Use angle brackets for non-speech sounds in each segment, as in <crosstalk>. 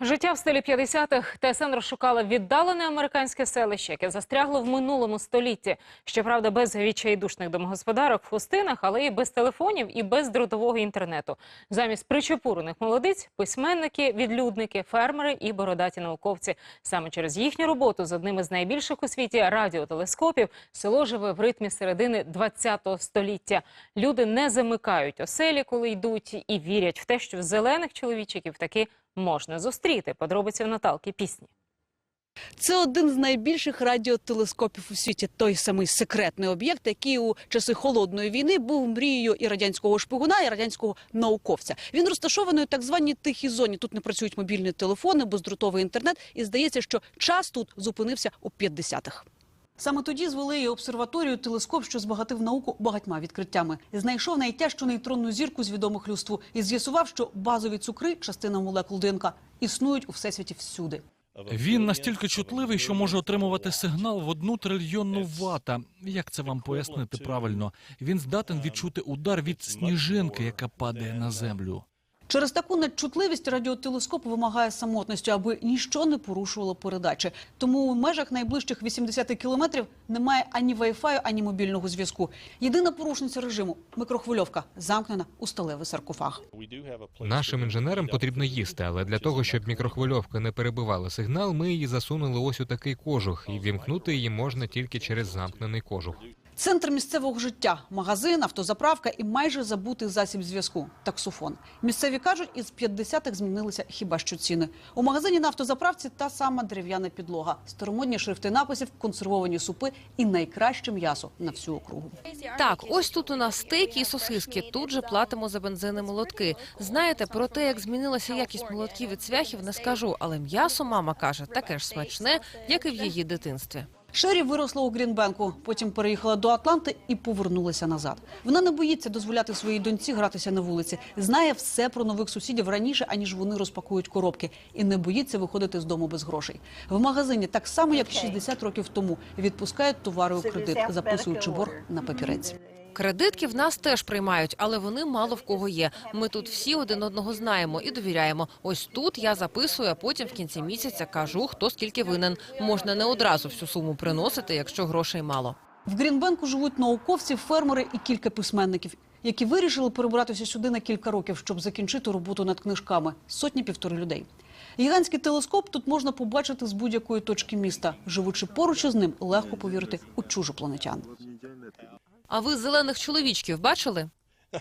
Життя в стилі 50-х ТСН розшукала віддалене американське селище, яке застрягло в минулому столітті. Щоправда, без відчайдушних домогосподарок в хустинах, але і без телефонів і без дротового інтернету. Замість причепурених молодиць – письменники, відлюдники, фермери і бородаті науковці. Саме через їхню роботу з одним із найбільших у світі радіотелескопів село живе в ритмі середини 20-го століття. Люди не замикають оселі, коли йдуть, і вірять в те, що в зелених чоловічиків таки можна зустріти. Подробиці в Наталки пісні. Це один з найбільших радіотелескопів у світі. Той самий секретний об'єкт, який у часи холодної війни був мрією і радянського шпигуна, і радянського науковця. Він розташований у так званій тихій зоні. Тут не працюють мобільні телефони, бездротовий інтернет. І здається, що час тут зупинився у 50-х. Саме тоді звели і обсерваторію телескоп, що збагатив науку багатьма відкриттями. Знайшов найтяжчу нейтронну зірку з відомих людству і з'ясував, що базові цукри, частина молекул ДНК, існують у всесвіті всюди. Він настільки чутливий, що може отримувати сигнал в одну трильйонну вата. Як це вам пояснити правильно? Він здатен відчути удар від сніжинки, яка падає на землю. Через таку надчутливість радіотелескоп вимагає самотності, аби ніщо не порушувало передачі. Тому у межах найближчих 80 кілометрів немає ані вайфаю, ані мобільного зв'язку. Єдина порушниця режиму микрохвильовка замкнена у сталевий саркофаг. Нашим інженерам потрібно їсти, але для того, щоб мікрохвильовка не перебивала сигнал, ми її засунули ось у такий кожух, і вімкнути її можна тільки через замкнений кожух. Центр місцевого життя, магазин, автозаправка і майже забутий засіб зв'язку таксофон. Місцеві кажуть, із 50-х змінилися хіба що ціни. У магазині на автозаправці та сама дерев'яна підлога, старомодні шрифти написів, консервовані супи і найкраще м'ясо на всю округу. Так, ось тут у нас стейки і сосиски. Тут же платимо за бензин і молотки. Знаєте, про те, як змінилася якість молотків і цвяхів, не скажу, але м'ясо, мама каже, таке ж смачне, як і в її дитинстві. Шері виросла у Грінбенку, потім переїхала до Атланти і повернулася назад. Вона не боїться дозволяти своїй доньці гратися на вулиці. Знає все про нових сусідів раніше, аніж вони розпакують коробки, і не боїться виходити з дому без грошей. В магазині так само, як 60 років тому, відпускають товари у кредит, записуючи борг на папірець. Кредитки в нас теж приймають, але вони мало в кого є. Ми тут всі один одного знаємо і довіряємо. Ось тут я записую, а потім в кінці місяця кажу, хто скільки винен. Можна не одразу всю суму приносити, якщо грошей мало. В Грінбенку живуть науковці, фермери і кілька письменників, які вирішили перебратися сюди на кілька років, щоб закінчити роботу над книжками. Сотні півтори людей. Гігантський телескоп тут можна побачити з будь-якої точки міста. Живучи поруч із ним, легко повірити у чужопланетян. А ви зелених чоловічків бачили? <laughs>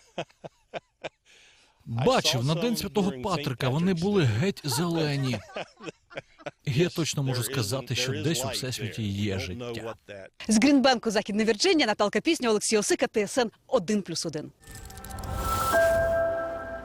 Бачив на день святого Патрика. Вони були геть зелені. <laughs> Я точно можу сказати, що десь у всесвіті є життя. З Грінбенку, Західна Вірджинія, Наталка Пісня, Олексій Осика, ТСН 1+,1.